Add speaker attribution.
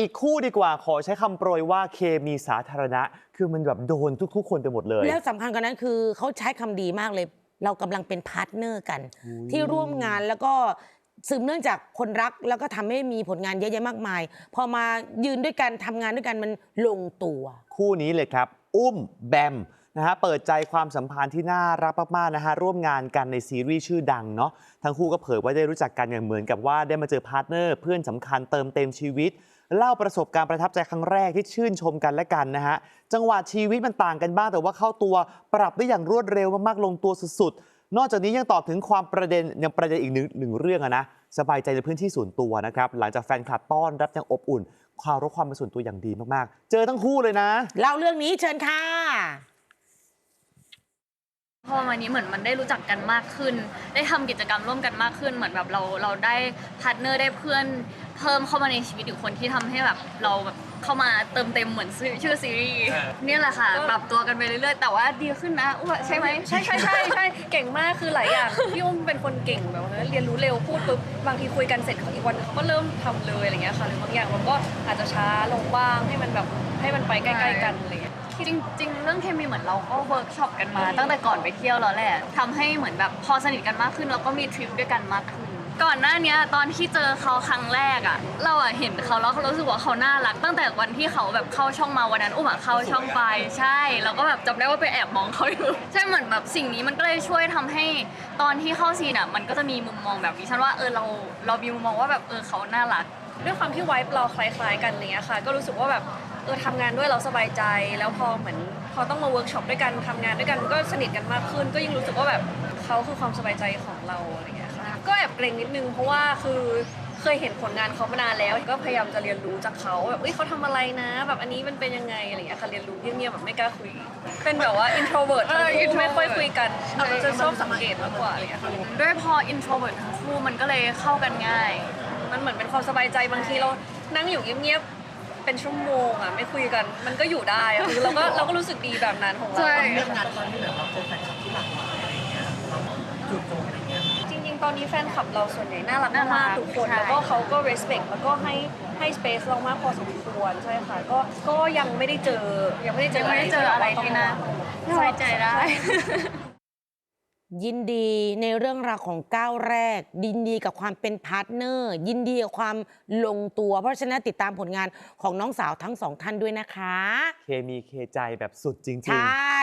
Speaker 1: อีกคู่ดีกว่าขอใช้คำโปรยว่าเคมีสาธารณะ คือมันแบบโดนทุก ๆ คนไปหมดเลย
Speaker 2: แล้วสำคัญกว่านั้นคือเขาใช้คำดีมากเลย เรากำลังเป็นพาร์ทเนอร์กัน
Speaker 1: อุ๊ย
Speaker 2: ที่ร่วมงานแล้วก็สืบเนื่องจากคนรักแล้วก็ทำให้มีผลงานเยอะแยะมากมาย พอมายืนด้วยกันทำงานด้วยกันมันลงตัว
Speaker 1: คู่นี้เลยครับ อุ้มแบม นะฮะเปิดใจความสัมพันธ์ที่น่ารักมากๆนะฮะร่วมงานกันในซีรีส์ชื่อดังเนาะทั้งคู่ก็เผยว่าได้รู้จักกันอย่างเหมือนกับว่าได้มาเจอพาร์ทเนอร์เพื่อนสำคัญเติมเต็มชีวิตเล่าประสบการณ์ประทับใจครั้งแรกที่ชื่นชมกันและกันนะฮะจังหวะชีวิตมันต่างกันบ้างแต่ว่าเข้าตัวปรับได้อย่างรวดเร็วมากๆลงตัวสุดๆ นอกจากนี้ยังตอบถึงความประเด็นยังประเด็นอีกหนึ่งหนึ่งเรื่องอะนะสบายใจในพื้นที่ส่วนตัวนะครับหลังจากแฟนคลับต้อนรับอย่างอบอุ่นความรู้ความเป็นส่วนตัวอย่างดีมากๆ เจอทั้งคู่เลยนะ
Speaker 2: เล่าเรื่องนี้เชิญค่ะ
Speaker 3: พอวันนี้เหมือนมันได้รู้จักกันมากขึ้น ได้ทำกิจกรรมร่วมกันมากขึ้น เหมือนแบบเราเราได้พาร์ทเนอร์ได้เพื่อนเพิ่มเข้ามาในชีวิตอีกคนที่ทำให้แบบเราแบบเข้ามาเติมเต็มเหมือนชื่อชื่อซีรีส์เนี่ยแหละค่ะ ปรับตัวกันไปเรื่อยๆ แต่ว่าดีขึ้นนะอ้วใช่ไหม
Speaker 4: ใช่ใช่ใช่ใช่เก่งมากคือหลายอย่างพี่อุ้มเป็นคนเก่งแบบว่าเรียนรู้เร็วพูดปุ๊บบางทีคุยกันเสร็จอีกวันเขาก็เริ่มทำเลยอะไรเงี้ยค่ะหรือบางอย่างมันก็อาจจะช้าลงบ้างให้มันแบบให้มันไปใกล้ๆกันอะไรเงี้ย
Speaker 3: จริงๆเรื่องเคมีเหมือนเราก็เวิร์กช็อปกันมา ตั้งแต่ก่อนไปเที่ยวแล้วแหละทำให้เหมือนแบบพอสนิทกันมากขึ้นแล้วก็มีทริปด้วยกันมากขึ้น ก่อนหน้าเนี้ยตอนที่เจอเขาครั้งแรกอะ เราอะเห็นเขาแล้วเรารู้สึกว่าเขาน่ารัก ตั้งแต่วันที่เขาแบบเข้าช่องมาวันนั้นอุ้มอะเข้าช่องไปใช่เราก็แบบจำได้ว่าไปแอบมองเขาอยู่ ใช่เหมือนแบบสิ่งนี้มันก็เลยช่วยทำให้ตอนที่เข้าซีนอะมันก็จะมีมุมมองแบบนี้ฉันว่าเออเราเรามีมุมมองว่าแบบเออเขาน่ารัก
Speaker 4: ด้วยความที่ไวป์เราคล้าย ๆ กันอะไรเงี้ยค่ะ ก็รู้สึกว่าแบบเออทำงานด้วยเราสบายใจ แล้วพอเหมือนพอต้องมาเวิร์กช็อปด้วยกันทำงานด้วยกันก็สนิทกันมากขึ้น ก็ยิ่งรู้สึกว่าแบบเขาคือความสบายใจของเราอะไรเงี้ยค่ะก็แอบเกรงนิดนึงเพราะว่าคือเคยเห็นผลงานเขามานานแล้วก็พยายามจะเรียนรู้จากเขาแบบเอ้ยเขาทำอะไรนะ แบบอันนี้มันเป็นยังไงอะไรเงี้ยค่ะเรียนรู้เงียบๆแบบไม่กล้าคุย เป็นแบบว่า introvert
Speaker 3: เออ
Speaker 4: ทั้งคู่ไม่
Speaker 3: introvert
Speaker 4: ค่อยคุยกัน
Speaker 3: ใช่
Speaker 4: เราจะชอบสังเกตมากกว่าอะไรเงี้ยค่ะ
Speaker 3: ด้วยพอ introvert ทั้งคู่มันก็เลยเข้ากันง่าย
Speaker 4: มันเหมือนเป็นความสบายใจบางทีเรานั่งอยู่เงียบๆเป็นชั่วโมงอะไม่คุยกันมันก็อยู่ได้อะคือเราก็เราก็รู้สึกดีแบบนั้นของเรา
Speaker 3: ใช่
Speaker 5: เรื่องงานตอนที่แบบเราเจอแฟนคลับที่หลากหลายอะไรอย่างเงี้ยเราจุดโจมอะไรเงี้ย
Speaker 4: จริงๆ ตอนนี้แฟนคลับเราส่วนใหญ่น่ารัก
Speaker 3: น่ารั
Speaker 4: มาก
Speaker 3: ก
Speaker 4: ๆทุกคน
Speaker 3: ใช่
Speaker 4: แล้วก็เขาก็ respect แล้วก็ให้ให้ space เรามากพอสมควรใช่ค่ะก็ก็ยังไม่ได้เจอยังไม่ได้เจอ
Speaker 3: ยังไม่ได้เจออะไรที่น่าใส่ใจได้
Speaker 2: ยินดีในเรื่องราวของก้าวแรก ยินดีกับความเป็นพาร์ทเนอร์ ยินดีกับความลงตัว เพราะฉะนั้นติดตามผลงานของน้องสาวทั้งสองท่านด้วยนะคะ
Speaker 1: เคมีเคใจแบบสุดจริง
Speaker 2: ใช
Speaker 1: ๆ่